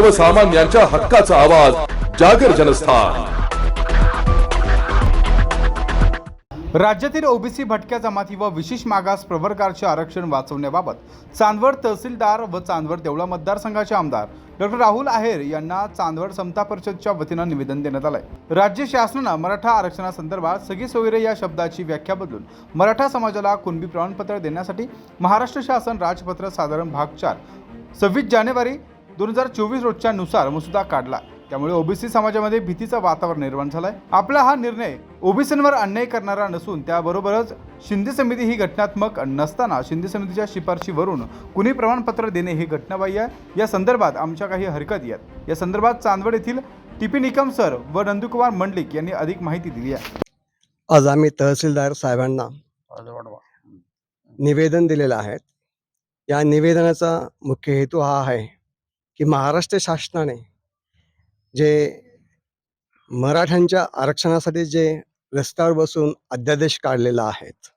सर्वसामान्यांच्या हक्काचा आवाज जागर जनस्थान. राज्यातील ओबीसी भटक्या जमाती व विशेष मागास प्रवर्गाचे आरक्षण वाचवण्याबाबत चांदवड तहसीलदार व चांदवड देवळा मतदारसंघाचे आमदार डॉक्टर राहुल आहेर यांना चांदवड समता परिषदच्या वतीनं निवेदन देण्यात आलंय. राज्य शासनानं मराठा आरक्षणासंदर्भात सगळी सोयरे या शब्दाची व्याख्या बदलून मराठा समाजाला कुणबी प्रमाणपत्र देण्यासाठी महाराष्ट्र शासन राजपत्र साधारण भाग चार सव्वीस जानेवारी दोन हजार चोवीस रोजच्या नुसार मसुदा काढला. त्यामुळे ओबीसी समाजामध्ये भीतीचं वातावरण निर्माण झालंय. आपला हा निर्णय ओबीसींवर अन्याय करणारा नसून त्याबरोबरच शिंदे समिती ही घटनात्मक नसताना शिंदे समितीच्या शिफारशीवरून कुणी प्रमाणपत्र देणे ही घटनाबाह्य आहे. या संदर्भात आमच्या काही हरकत आहेत. या संदर्भात चांदवड येथील टिपी निकम सर व नंदुकुमार मंडलिक यांनी अधिक माहिती दिली आहे. आज आम्ही तहसीलदार साहेबांना निवेदन दिलेलं आहे. या निवेदनाचा मुख्य हेतू हा आहे की महाराष्ट्र शासनाने जे मराठ्यांच्या आरक्षणासाठी जे रस्त्यावर बसून अध्यादेश काढलेला आहेत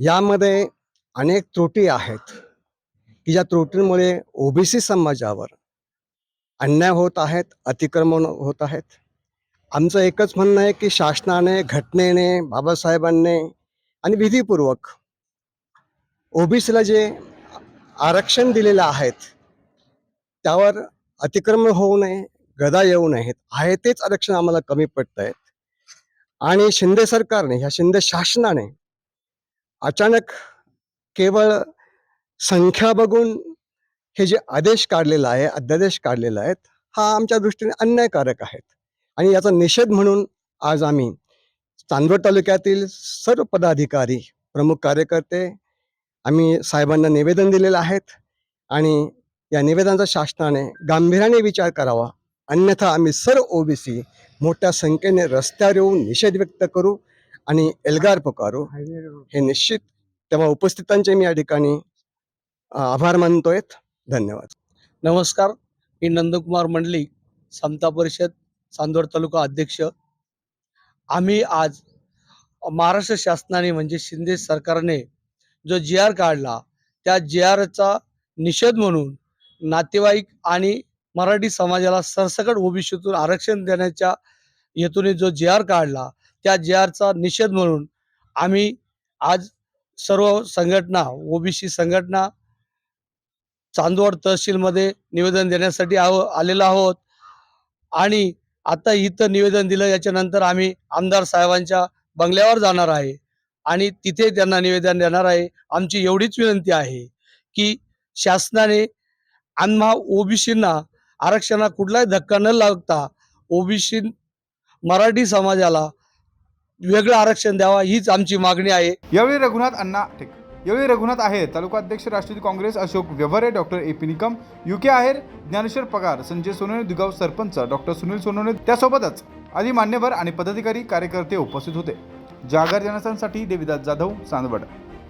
यामध्ये अनेक त्रुटी आहेत की ज्या त्रुटींमुळे ओबीसी समाजावर अन्याय होत आहेत अतिक्रमण होत आहेत. आमचं एकच म्हणणं आहे की शासनाने घटनेने बाबासाहेबांनी आणि विधीपूर्वक ओबीसीला जे आरक्षण दिलेलं आहेत त्यावर अतिक्रमण होऊ नये गदा येऊ नयेत. आहे तेच आरक्षण आम्हाला कमी पडत आहेत आणि शिंदे सरकारने ह्या शिंदे शासनाने अचानक केवळ संख्या बघून हे जे आदेश काढलेला आहे अध्यादेश काढलेला आहेत हा आमच्या दृष्टीने अन्यायकारक आहेत. आणि याचा निषेध म्हणून आज आम्ही चांदवड तालुक्यातील सर्व पदाधिकारी प्रमुख कार्यकर्ते आम्ही साहेबांना निवेदन दिलेलं आहेत. आणि या निवेदनाचा शासनाने गांभीर्याने विचार करावा. अन्यथा आम्ही सर्व ओबीसी मोठ्या संख्येने रस्त्यावर येऊन निषेध व्यक्त करू आणि एल्गार पुकारू. हे निश्चित तेव्हा उपस्थितांचे मी या ठिकाणी आभार मानतोयत धन्यवाद. नमस्कार. मी नंदकुमार मंडली समता परिषद चांदोड तालुका अध्यक्ष. आम्ही आज महाराष्ट्र शासनाने म्हणजे शिंदे सरकारने जो जी आर काढला त्या जी आरचा निषेध म्हणून नातेवाईक आणि मराठी समाजाला सरसकट ओबीसीतून आरक्षण देण्याच्या हेतूने जो जे आर काढला त्या जे आरचा निषेध म्हणून आम्ही आज सर्व संघटना ओबीसी संघटना चांदवड तहसीलमध्ये निवेदन देण्यासाठी आहो आलेलो आहोत. आणि आता इथं निवेदन दिलं याच्यानंतर आम्ही आमदार साहेबांच्या बंगल्यावर जाणार आहे. आणि तिथे त्यांना निवेदन देणार आहे. आमची एवढीच विनंती आहे की शासनाने आम्हा ओबीसींना आरक्षणाला कुठलाही धक्का न लागता ओबीसी मराठी समाजाला वेगळं आरक्षण द्यावा हीच आमची मागणी आहे. यावेळी रघुनाथ अण्णा ठीक यावेळी रघुनाथ आहे तालुका अध्यक्ष Rashtrawadi Congress Ashok Vyavahare doctor A P Nikam U K Aher Dnyaneshwar Pagar Sanjay Sonawane Dugaon sarpanch doctor Sunil Sonawane त्यासोबतच आदी मान्यवर आणि पदाधिकारी कार्यकर्ते उपस्थित होते. जागर जनसांसाठी देविदास जाधव चांदवड